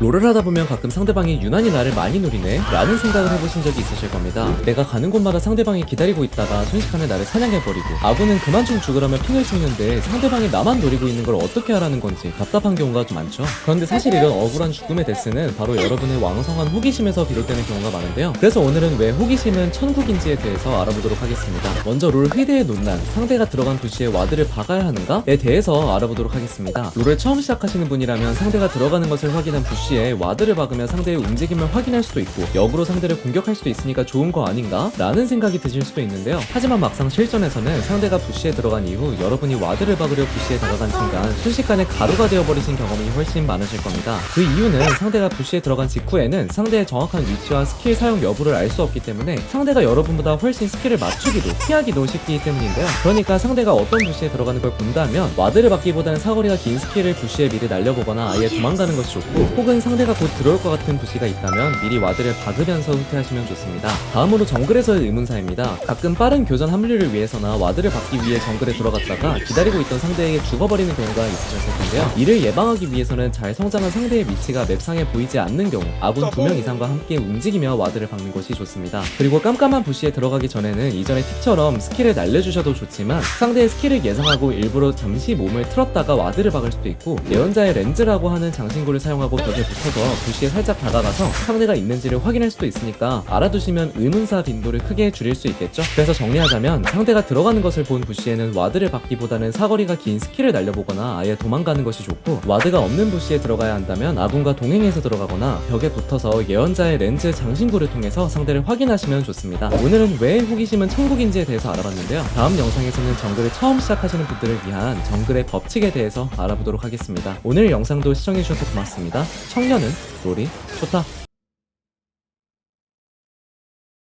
롤을 하다 보면 가끔 상대방이 유난히 나를 많이 노리네 라는 생각을 해보신 적이 있으실 겁니다. 내가 가는 곳마다 상대방이 기다리고 있다가 순식간에 나를 사냥해버리고 아군은 그만 좀 죽으라며 핑을 찍는데 상대방이 나만 노리고 있는 걸 어떻게 하라는 건지 답답한 경우가 좀 많죠. 그런데 사실 이런 억울한 죽음의 데스는 바로 여러분의 왕성한 호기심에서 비롯되는 경우가 많은데요. 그래서 오늘은 왜 호기심은 천국인지에 대해서 알아보도록 하겠습니다. 먼저 롤 회대의 논란 상대가 들어간 부시에 와드를 박아야 하는가에 대해서 알아보도록 하겠습니다. 롤을 처음 시작하시는 분이라면 상대가 들어가는 것을 확인한 부시에 와드를 박으면 상대의 움직임을 확인할 수도 있고 역으로 상대를 공격할 수도 있으니까 좋은 거 아닌가? 라는 생각이 드실 수도 있는데요. 하지만 막상 실전에서는 상대가 부시에 들어간 이후 여러분이 와드를 박으려 부시에 다가간 순간 순식간에 가루가 되어버리신 경험이 훨씬 많으실 겁니다. 그 이유는 상대가 부시에 들어간 직후에는 상대의 정확한 위치와 스킬 사용 여부를 알 수 없기 때문에 상대가 여러분보다 훨씬 스킬을 맞추기도 피하기도 쉽기 때문인데요. 그러니까 상대가 어떤 부시에 들어가는 걸 본다면 와드를 박기보다는 사거리가 긴 스킬을 부시에 미리 날려보거나 아예 도망가는 것이 좋고 혹은 상대가 곧 들어올 것 같은 부시가 있다면 미리 와드를 박으면서 후퇴하시면 좋습니다. 다음으로 정글에서의 의문사입니다. 가끔 빠른 교전 합류를 위해서나 와드를 박기 위해 정글에 들어갔다가 기다리고 있던 상대에게 죽어버리는 경우가 있으셨을 텐데요. 이를 예방하기 위해서는 잘 성장한 상대의 위치가 맵상에 보이지 않는 경우 아군 2명 이상과 함께 움직이며 와드를 박는 것이 좋습니다. 그리고 깜깜한 부시에 들어가기 전에는 이전의 팁처럼 스킬을 날려주셔도 좋지만 상대의 스킬을 예상하고 일부러 잠시 몸을 틀었다가 와드를 박을 수도 있고 예언자의 렌즈라고 하는 장신구를 사용하고 벽에 붙어서 부시에 살짝 다가가서 상대가 있는지를 확인할 수도 있으니까 알아두시면 의문사 빈도를 크게 줄일 수 있겠죠? 그래서 정리하자면 상대가 들어가는 것을 본 부시에는 와드를 박기보다는 사거리가 긴 스킬을 날려보거나 아예 도망가는 것이 좋고 와드가 없는 부시에 들어가야 한다면 아군과 동행해서 들어가거나 벽에 붙어서 예언자의 렌즈 장신구를 통해서 상대를 확인하시면 좋습니다. 오늘은 왜 호기심은 천국인지에 대해서 알아봤는데요. 다음 영상에서는 정글을 처음 시작하시는 분들을 위한 정글의 법칙에 대해서 알아보도록 하겠습니다. 오늘 영상도 시청해주셔서 고맙습니다 청년은? 롤이? 좋다